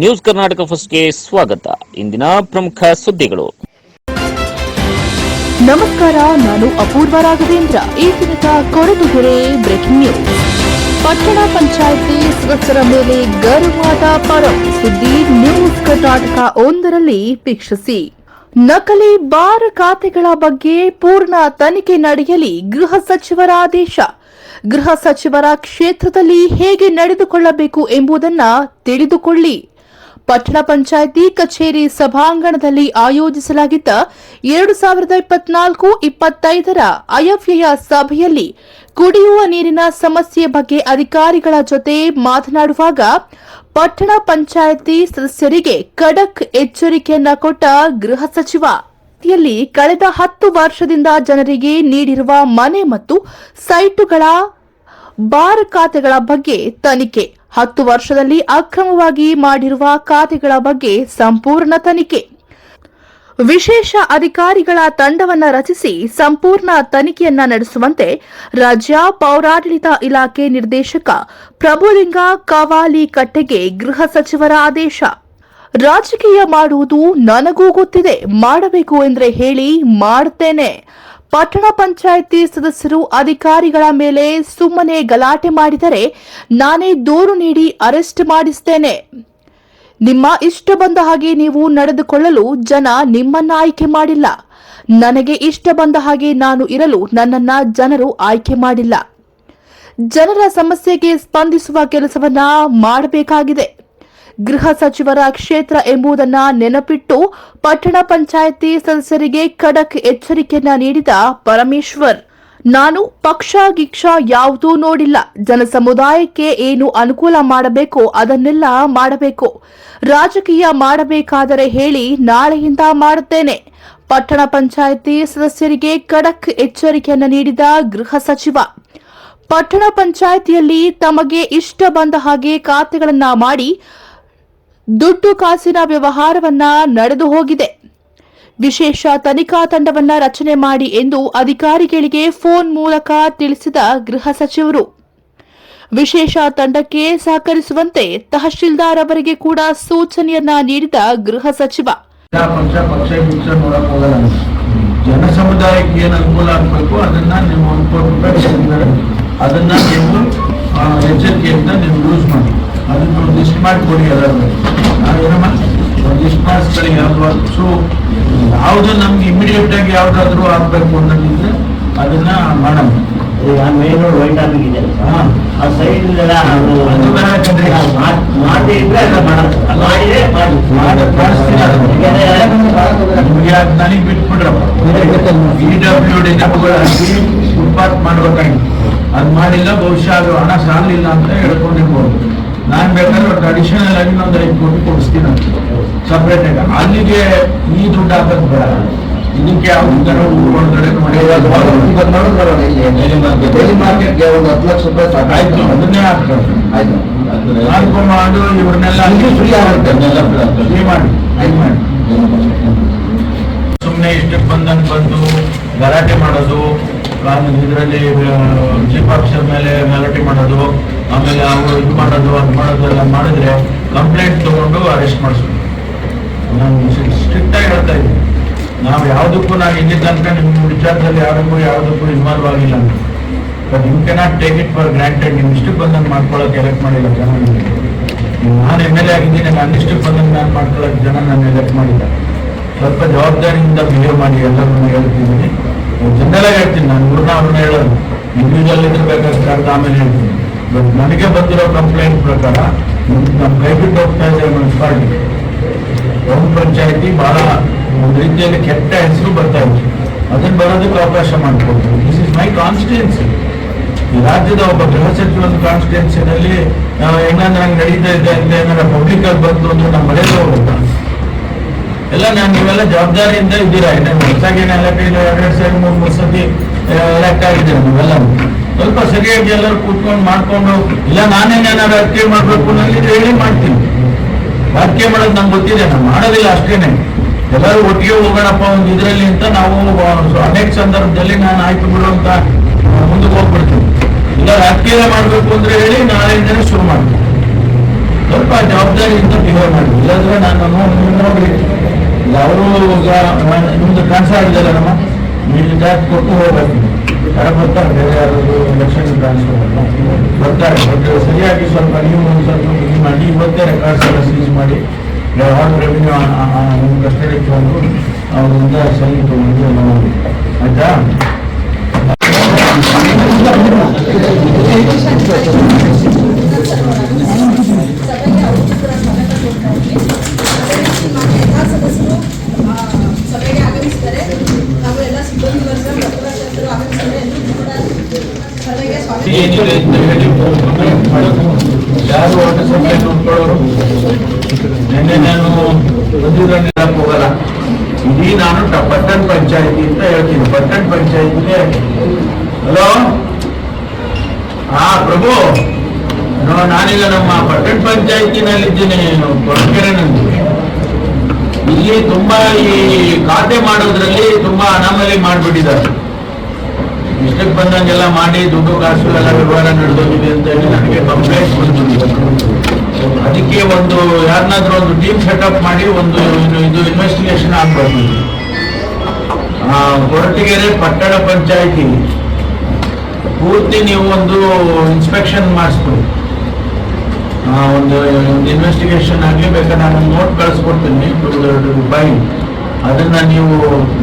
News Karnataka ಫಸ್ಟ್ಗೆ ಸ್ವಾಗತ. ಇಂದಿನ ಪ್ರಮುಖ ಸುದ್ದಿಗಳು. ನಮಸ್ಕಾರ, ನಾನು ಅಪೂರ್ವ ರಾಘವೇಂದ್ರ. ಈ ದಿನದ ಕೊರಟಗೆರೆ ಬ್ರೇಕಿಂಗ್ ನ್ಯೂಸ್ ಪಟ್ಟಣ ಪಂಚಾಯಿತಿ ಸದಸ್ಯರ ಮೇಲೆ ಗರ್ವಾದ ಪರ. ಸುದ್ದಿ ನ್ಯೂಸ್ ಕರ್ನಾಟಕ ಒಂದರಲ್ಲಿ ವೀಕ್ಷಿಸಿ. ನಕಲಿ ಬಾರ್ ಖಾತೆಗಳ ಬಗ್ಗೆ ಪೂರ್ಣ ತನಿಖೆ ನಡೆಯಲಿ ಗೃಹ ಸಚಿವರ ಆದೇಶ. ಗೃಹ ಸಚಿವರ ಕ್ಷೇತ್ರದಲ್ಲಿ ಹೇಗೆ ನಡೆದುಕೊಳ್ಳಬೇಕು ಎಂಬುದನ್ನ ತಿಳಿದುಕೊಳ್ಳಿ. ಪಟ್ಟಣ ಪಂಚಾಯಿತಿ ಕಚೇರಿ ಸಭಾಂಗಣದಲ್ಲಿ ಆಯೋಜಿಸಲಾಗಿದ್ದ ಎರಡು ಸಾವಿರದ ಇಪ್ಪತ್ನಾಲ್ಕು ಇಪ್ಪತ್ತೈದರ ಅಯವ್ಯಯ ಸಭೆಯಲ್ಲಿ ಕುಡಿಯುವ ನೀರಿನ ಸಮಸ್ಯೆ ಬಗ್ಗೆ ಅಧಿಕಾರಿಗಳ ಜೊತೆ ಮಾತನಾಡುವಾಗ ಪಟ್ಟಣ ಪಂಚಾಯಿತಿ ಸದಸ್ಯರಿಗೆ ಖಡಕ್ ಎಚ್ಚರಿಕೆಯನ್ನ ಕೊಟ್ಟ ಗೃಹ ಸಚಿವ. ಕಳೆದ ಹತ್ತು ವರ್ಷದಿಂದ ಜನರಿಗೆ ನೀಡಿರುವ ಮನೆ ಮತ್ತು ಸೈಟುಗಳ ಬಾರ್ ಖಾತೆಗಳ ಬಗ್ಗೆ ತನಿಖೆ. ಹತ್ತು ವರ್ಷದಲ್ಲಿ ಅಕ್ರಮವಾಗಿ ಮಾಡಿರುವ ಖಾತೆಗಳ ಬಗ್ಗೆ ಸಂಪೂರ್ಣ ತನಿಖೆ. ವಿಶೇಷ ಅಧಿಕಾರಿಗಳ ತಂಡವನ್ನ ರಚಿಸಿ ಸಂಪೂರ್ಣ ತನಿಖೆಯನ್ನ ನಡೆಸುವಂತೆ ರಾಜ್ಯ ಪೌರಾಡಳಿತ ಇಲಾಖೆ ನಿರ್ದೇಶಕ ಪ್ರಭುಲಿಂಗ ಕವಾಲಿ ಕಟ್ಟೆಗೆ ಗೃಹ ಸಚಿವರ ಆದೇಶ. ರಾಜಕೀಯ ಮಾಡುವುದು ನನಗೂ ಗೊತ್ತಿದೆ, ಮಾಡಬೇಕು ಎಂದ್ರೆ ಹೇಳಿ ಮಾಡುತ್ತೇನೆ ಪಟ್ಟಣ ಪಂಚಾಯಿತಿ ಸದಸ್ಯರು ಅಧಿಕಾರಿಗಳ ಮೇಲೆ ಸುಮ್ಮನೆ ಗಲಾಟೆ ಮಾಡಿದರೆ ನಾನೇ ದೂರು ನೀಡಿ ಅರೆಸ್ಟ್ ಮಾಡಿಸ್ತೇನೆ. ನಿಮ್ಮ ಇಷ್ಟ ಬಂದ ಹಾಗೆ ನೀವು ನಡೆದುಕೊಳ್ಳಲು ಜನ ನಿಮ್ಮನ್ನ ಆಯ್ಕೆ ಮಾಡಿಲ್ಲ. ನನಗೆ ಇಷ್ಟ ಬಂದ ಹಾಗೆ ನಾನು ಇರಲು ನನ್ನನ್ನ ಜನರು ಆಯ್ಕೆ ಮಾಡಿಲ್ಲ. ಜನರ ಸಮಸ್ಯೆಗೆ ಸ್ಪಂದಿಸುವ ಕೆಲಸವನ್ನ ಮಾಡಬೇಕಾಗಿದೆ. ಗೃಹ ಸಚಿವರ ಕ್ಷೇತ್ರ ಎಂಬುದನ್ನ ನೆನಪಿಟ್ಟು ಪಟ್ಟಣ ಪಂಚಾಯಿತಿ ಸದಸ್ಯರಿಗೆ ಖಡಕ್ ಎಚ್ಚರಿಕೆಯನ್ನ ನೀಡಿದ ಪರಮೇಶ್ವರ್, ನಾನು ಪಕ್ಷ ಗಿಕ್ಷ ಯಾವುದೂ ನೋಡಿಲ್ಲ. ಜನ ಸಮುದಾಯಕ್ಕೆ ಏನು ಅನುಕೂಲ ಮಾಡಬೇಕು ಅದನ್ನೆಲ್ಲ ಮಾಡಬೇಕು. ರಾಜಕೀಯ ಮಾಡಬೇಕಾದರೆ ಹೇಳಿ ನಾಳೆಯಿಂದ ಮಾಡುತ್ತೇನೆ. ಪಟ್ಟಣ ಪಂಚಾಯಿತಿ ಸದಸ್ಯರಿಗೆ ಖಡಕ್ ಎಚ್ಚರಿಕೆಯನ್ನು ನೀಡಿದ ಗೃಹ ಸಚಿವ, ಪಟ್ಟಣ ಪಂಚಾಯಿತಿಯಲ್ಲಿ ತಮಗೆ ಇಷ್ಟ ಬಂದ ಹಾಗೆ ಖಾತೆಗಳನ್ನು ಮಾಡಿ ದುಡ್ಡು ಕಾಸಿನ ವ್ಯವಹಾರವನ್ನ ನಡೆದು ಹೋಗಿದೆ ವಿಶೇಷ ತನಿಖಾ ತಂಡವನ್ನ ರಚನೆ ಮಾಡಿ ಎಂದು ಅಧಿಕಾರಿಗಳಿಗೆ ಫೋನ್ ಮೂಲಕ ತಿಳಿಸಿದ ಗೃಹ ಸಚಿವರು ವಿಶೇಷ ತಂಡಕ್ಕೆ ಸಹಕರಿಸುವಂತೆ ತಹಶೀಲ್ದಾರ್ ಅವರಿಗೆ ಕೂಡ ಸೂಚನೆಯನ್ನ ನೀಡಿದ ಗೃಹ ಸಚಿವ. ಜನ ಸಮುದಾಯಕ್ಕೆ ಏನು ಅನುಕೂಲ ಆಗ್ಬೇಕು, ಅದನ್ನ ನೀವು. ಅದನ್ನ ನೀವು ಎಚ್ಚರಿಕೆಯಿಂದ ನೀವು ಯೂಸ್ ಮಾಡಿ ಅದನ್ನ ಒಂದು ಲಿಸ್ಟ್ ಮಾಡಿಕೊಡಿ ಎಲ್ಲರೂ ನಾವೇನಮ್ಮ ಒಂದು ಲಿಸ್ಟ್ ಮಾಡಿಸ್ತಾರೆ ಯಾವ ಸೊ ಯಾವುದು ನಮ್ಗೆ ಇಮಿಡಿಯೇಟ್ ಆಗಿ ಯಾವ್ದಾದ್ರು ಆಗ್ಬೇಕು ಅನ್ನೋದಿದ್ರೆ ಅದನ್ನ ಮಾಡೋಣ. ಈಗ ಮೇನ್ ರೋಡ್ ವೈಟ್ ಆಗಿದೆ. ಆ ಸೈಡ್ ಮಾಡಿದ್ರೆ ಮಾಡಿ ಮಾಡಕ್ ಮಾಡಿಸ್ತೀನಿ ಅದನ್ನ. ನಿಮ್ಗೆ ಅದು ನನಗೆ ಬಿಟ್ಬಿಡ್ರಪ್ಪ ಇ ಡಬ್ಲ್ಯೂ ಡಿ ಫುಟ್ಪಾತ್ ಮಾಡ್ಬೇಕಾಗಿತ್ತು ಅದು ಮಾಡಿಲ್ಲ ಬಹುಶಃ ಅದು ಹಣ ಸಾಲಿಲ್ಲ ಅಂತ ಹೇಳ್ಕೊಂಡಿರ್ಬೋದು. ನಾನ್ ಬೇಕಾದ್ರೆ ಒಂದು ಅಡಿಷನಲ್ ಆಗಿ ಒಂದು ಐದು ಕೋಟಿ ಕೊಡಿಸ್ತೀನಿ ಸಪ್ರೇಟ್ ಆಗಿ. ಅಲ್ಲಿಗೆ ಈ ದುಡ್ಡು ಹಾಕೋದು ಬೇಡ. ಇದಕ್ಕೆ ಮಾರ್ಕೆಟ್ಗೆ ಒಂದು ಹತ್ತು ಲಕ್ಷ ರೂಪಾಯಿ ಅದನ್ನೇ ಹಾಕ್ತಾರೆ. ಆಯ್ತು. ಮಾಡ್ಕೊಂಡು ಇವ್ರನ್ನೆಲ್ಲ ಅಲ್ಲಿ free ಆಗುತ್ತೆ. ಫ್ರೀ ಮಾಡಿ. ಆಯ್ತು ಮಾಡಿ ಸುಮ್ಮನೆ ಇಷ್ಟಕ್ಕೆ ಬಂದಂಗೆ ಬಂದು ಗಲಾಟೆ ಮಾಡೋದು ಇದರಲ್ಲಿ ಚೀಫ್ ಆಫೀಸರ್ ಮೇಲೆ ಗಲಾಟೆ ಮಾಡೋದು ಆಮೇಲೆ ಅವರು ಇದು ಮಾಡೋದು, ಅದು ಮಾಡೋದು ಎಲ್ಲ ಮಾಡಿದ್ರೆ ಕಂಪ್ಲೇಂಟ್ ತಗೊಂಡು ಅರೆಸ್ಟ್ ಮಾಡಿಸೋದು. ನಾನು ಸ್ಟ್ರಿಕ್ಟ್ ಆಗಿ ಹೇಳ್ತಾ ಇದ್ದೀನಿ. ನಾವು ಯಾವುದಕ್ಕೂ ನಾವು ಇಲ್ಲಿ ತನಕ ನಿಮ್ಮ ವಿಚಾರದಲ್ಲಿ ಯಾರಿಗೂ ಯಾವುದಕ್ಕೂ ಇನ್ವಾಲ್ವ್ ಆಗಿಲ್ಲ ಅಂತ. But you cannot take it for granted ನಿಮ್ಮ ಇಷ್ಟಕ್ಕೆ ಬಂದಂಗೆ ಮಾಡ್ಕೊಳ್ಳೋಕೆ ಎಲೆಕ್ಟ್ ಮಾಡಿಲ್ಲ ಜನ ನಾನು ಎಂ ಎಲ್ ಎ ಆಗಿದ್ದೀನಿ, ನಾನು ಇಷ್ಟಕ್ಕೆ ಬಂದಂಗೆ ನಾನು ಮಾಡ್ಕೊಳ್ಳೋಕೆ ಜನ ನಾನು ಎಲೆಕ್ಟ್ ಮಾಡಿಲ್ಲ. ಸ್ವಲ್ಪ ಜವಾಬ್ದಾರಿಯಿಂದ ಬಿಹೇವ್ ಮಾಡಿ, ಎಲ್ಲರನ್ನು ಹೇಳ್ತಿದ್ದೀನಿ ಜನರಲ್ ಆಗಿ ಹೇಳ್ತೀನಿ. ನಾನು ಇವ್ರನ್ನ ಅವ್ರನ್ನ ಹೇಳೋದು ಇಂಡಿವಿಜುವಲ್ ಇದ್ರೆ ಅಂತ ಆಮೇಲೆ ಹೇಳ್ತೀನಿ. ನನಗೆ ಬಂದಿರೋ ಕಂಪ್ಲೇಂಟ್ ಪ್ರಕಾರ ನಮ್ಮ ಕೈ ಬಿಟ್ಟು ಹೋಗ್ತಾ ಇದೆ ಮುನ್ಸಿಪಾಲಿಟಿ ಗ್ರಾಮ ಪಂಚಾಯತಿ ಬಹಳ ಒಂದು ರೀತಿಯಲ್ಲಿ ಕೆಟ್ಟ ಹೆಸರು ಬರ್ತಾ ಇದೆ. ಅದನ್ನ ಬರೋದಕ್ಕೆ ಅವಕಾಶ ಮಾಡಿಕೊಡ್ತೀವಿ ದಿಸ್ ಇಸ್ ಮೈ ಕಾನ್ಸ್ಟಿಟ್ಯೂನ್ಸಿ ಈ ರಾಜ್ಯದ ಒಬ್ಬ ಗೃಹ ಸಚಿವರ ಕಾನ್ಸ್ಟಿಟ್ಯೂನ್ಸಿನಲ್ಲಿ ಹೆಂಗಂದ್ರೆ ಹಂಗೆ ನಡೀತಾ ಇದೆ ಅಂತ ಏನಾರ ಪಬ್ಲಿಕ್ ಆಗಿ ಬಂತು ಅಂದ್ರೆ ನಮ್ಮ ಮನೆಗೆ ಹೋಗುತ್ತೆ ಎಲ್ಲ ನಾನು ನೀವೆಲ್ಲ ಜವಾಬ್ದಾರಿಯಿಂದ ಇದ್ದೀರಾ? ಇನ್ನೇನು ಹೊಸಾಗೇನೆ ಎಲೆಕ್ಟ್ ಎರಡು ಸರಿ ಮೂರು ಮೂರು ಸತಿ ಎಲೆಕ್ಟ್ ಆಗಿದ್ದೀರಾ ನೀವೆಲ್ಲ ಸ್ವಲ್ಪ ಸರಿಯಾಗಿ ಎಲ್ಲರೂ ಕೂತ್ಕೊಂಡು ಮಾಡ್ಕೊಂಡು, ಇಲ್ಲ ನಾನೇನೇನಾರು ರಾಜಕೀಯ ಮಾಡಬೇಕು ನನಗೆ ಹೇಳಿ ಮಾಡ್ತೀನಿ. ರಾಜಕೀಯ ಮಾಡೋದು ನಂಗೆ ಗೊತ್ತಿದೆ, ನಾನು ಮಾಡೋದಿಲ್ಲ ಅಷ್ಟೇನೆ. ಎಲ್ಲರೂ ಒಟ್ಟಿಗೆ ಹೋಗೋಣಪ್ಪ ಒಂದು ಇದರಲ್ಲಿ ಅಂತ ನಾವು ಅನೇಕ ಸಂದರ್ಭದಲ್ಲಿ ನಾನು ಆಯ್ತು ಬಿಡು ಅಂತ ಮುಂದಕ್ಕೆ ಹೋಗ್ಬಿಡ್ತೀನಿ. ಇಲ್ಲ ರಾಜಕೀಯ ಮಾಡಬೇಕು ಅಂದ್ರೆ ಹೇಳಿ ನಾಳೆಯಿಂದನೇ ಶುರು ಮಾಡ್ತೀನಿ. ಸ್ವಲ್ಪ ಜವಾಬ್ದಾರಿಯಿಂದ ಬಿಹೇವ್ ಮಾಡಿ. ಇಲ್ಲಾಂದ್ರೆ ನಾನು ನೋಡಿ ಅವರು ಮ- ನಿಮ್ದು ಟ್ರಾನ್ಸ್ಫರ್ ಆಗಿದೆಯಲ್ಲ ನಮ್ಮ, ನೀವು ಟ್ಯಾಕ್ಸ್ ಕೊಟ್ಟು ಹೋಗ್ಬೇಕು. ಬರ್ತಾರೆ ಎಲೆಕ್ಷನ್ ಬರ್ತಾರೆ ಬಟ್ ಸರಿಯಾಗಿ ಸ್ವಲ್ಪ ನೀವು ಸ್ವಲ್ಪ ಇದು ಮಾಡಿ ಇವತ್ತೇ ರೆಕಾರ್ಡ್ಸ್ ಎಲ್ಲ ಸೀಸ್ ಮಾಡಿ ಯಾವಾಗ ರೆವಿನ್ಯೂ ನಿಮ್ಮ ಕಸ್ಟಡಿ ತಗೊಂಡು ಅವರಿಂದ ಸೈನ್ ತಗೊಂಡು ಆಯ್ತಾ ಯಾರು ವಾಟರ್ ಸಪ್ಲೈ ನೋಡ್ಕೊಳ್ಳೋರು ನಿನ್ನೆ ನಾನು ಬಂದಿರೋನ್ ಹೇಳಕ್ ಹೋಗಲ್ಲ ಇಡೀ ನಾನು ಪಟ್ಟಣ ಪಂಚಾಯತಿ ಅಂತ ಹೇಳ್ತೀನಿ ಪಟ್ಟಣ ಪಂಚಾಯತಿಗೆ ಹಲೋ ಹಾ ಪ್ರಭು ನಾನೀಗ ನಮ್ಮ ಪಟ್ಟಣ ಪಂಚಾಯತಿನಲ್ಲಿದ್ದೀನಿ ಕೊರಕೆರೆನಲ್ಲಿ ಇಲ್ಲಿ ತುಂಬಾ ಈ ಖಾತೆ ಮಾಡೋದ್ರಲ್ಲಿ ತುಂಬಾ ಅನಾಮಲಿ ಮಾಡ್ಬಿಟ್ಟಿದ್ದಾರೆ ಇಷ್ಟಕ್ಕೆ ಬಂದಂಗೆಲ್ಲ ಮಾಡಿ ದುಡ್ಡು ಕಾಸು ಎಲ್ಲ ವ್ಯವಹಾರ ನಡೆದೋಗಿದೆ ಅಂತ ಹೇಳಿ ನನಗೆ ಕಂಪ್ಲೇಂಟ್ ಬಂದಿದೆ ಅದಕ್ಕೆ ಒಂದು ಯಾರನ್ನಾದ್ರೂ ಒಂದು ಟೀಮ್ ಸೆಟಪ್ ಮಾಡಿ ಒಂದು ಇದು- ಇನ್ವೆಸ್ಟಿಗೇಷನ್ ಆಗ್ಬಾರ್ದು ಕೊರಟಗೆರೆ ಪಟ್ಟಣ ಪಂಚಾಯಿತಿ, ಪೂರ್ತಿ ನೀವು ಒಂದು ಇನ್ಸ್ಪೆಕ್ಷನ್ ಮಾಡಿಸ್ಬೋದು ಒಂದು ಇನ್ವೆಸ್ಟಿಗೇಷನ್ ಆಗಲಿ ಬೇಕಾದ್ರೆ ನಾನು ನೋಟ್ ಕಳಿಸ್ಕೊಡ್ತೀನಿ. ರೂಪಾಯಿ. ಅದನ್ನ ನೀವು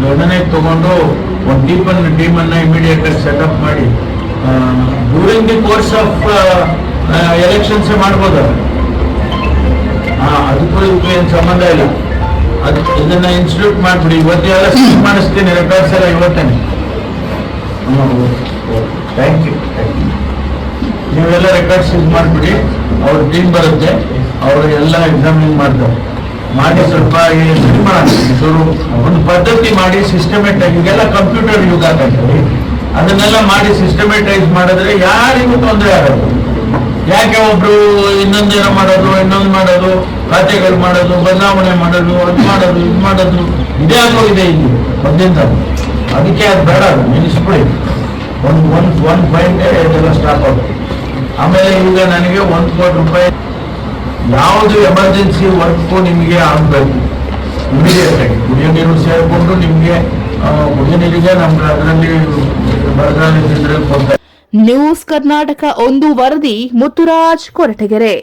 ದೊಡ್ಡನೆ ತಗೊಂಡು ಒಂದು ಟೀಮ್ ಟೀಮನ್ನು ಇಮಿಡಿಯೇಟ್ ಆಗಿ ಸೆಟಪ್ ಮಾಡಿ during the course of elections ಮಾಡ್ಬೋದು? ಅದಕ್ಕೂ ಇದಕ್ಕೂ ಏನು ಸಂಬಂಧ ಇಲ್ಲ. ಅದು ಇದನ್ನ ಇನ್ಸ್ಟಿಟ್ಯೂಟ್ ಮಾಡ್ಬಿಡಿ. ಇವತ್ತೆಲ್ಲ ಸೀಸ್ ಮಾಡಿಸ್ತೀನಿ ರೆಕಾರ್ಡ್ಸ್ ಎಲ್ಲ ಇವತ್ತೇನೆ. ಥ್ಯಾಂಕ್ ಯು ನೀವೆಲ್ಲ ರೆಕಾರ್ಡ್ಸ್ ಇದು ಮಾಡಿಬಿಡಿ. ಅವ್ರ ಟೀಮ್ ಬರುತ್ತೆ. ಅವರು ಎಲ್ಲ ಎಕ್ಸಾಮಿನ್ ಮಾಡ್ತಾರೆ. ಮಾಡಿ ಸ್ವಲ್ಪ ಮಾಡೋಣ. ಶುರು ಒಂದು ಪದ್ಧತಿ ಮಾಡಿ ಸಿಸ್ಟಮೆಟೈಸ್ ಈಗೆಲ್ಲ ಕಂಪ್ಯೂಟರ್ ಯುಗ ಆಗತ್ತೆ ಅದನ್ನೆಲ್ಲ ಮಾಡಿ ಸಿಸ್ಟಮೆಟೈಸ್ ಮಾಡಿದ್ರೆ ಯಾರಿಗೂ ತೊಂದರೆ ಆಗೋದು. ಯಾಕೆ ಒಬ್ರು ಇನ್ನೊಂದೇನೋ ಮಾಡೋದು, ಇನ್ನೊಂದು ಮಾಡೋದು, ಖಾತೆಗಳು ಮಾಡೋದು, ಬದಲಾವಣೆ ಮಾಡೋದು, ಅದು ಮಾಡೋದು, ಇದು ಮಾಡೋದು, ಇದೇ ಆಗೋಗಿದೆ ಇಲ್ಲಿ ಮೊದಲಿಂದ ಅದಕ್ಕೆ ಅದು ಬೇಡ, ಅದು ಒಂದು ಒಂದು ಒಂದು ಪಾಯಿಂಟ್ ಇದೆಲ್ಲ ಸ್ಟಾಪ್ ಆಗುತ್ತೆ. ಆಮೇಲೆ ಈಗ ನನಗೆ ಒಂದು ಕೋಟಿ ರೂಪಾಯಿ ಯಾವುದು ಎಮರ್ಜೆನ್ಸಿ ವರ್ಕು ನಿಮಗೆ ಆಗಬೇಕು? ಇಮಿಡಿಯೇಟ್ ಆಗಿ. ಕುಡಿಯೋ ನೀರು ಸೇರಿಕೊಂಡು ನಿಮಗೆ ಕುಡಿಯೋ ನೀರಿಗೆ ನಮ್ಗೆ ಅದರಲ್ಲಿ ನ್ಯೂಸ್ ಕರ್ನಾಟಕ ಒಂದು ವರದಿ ಮುತ್ತುರಾಜ್ ಕೊರಟಗೆರೆ.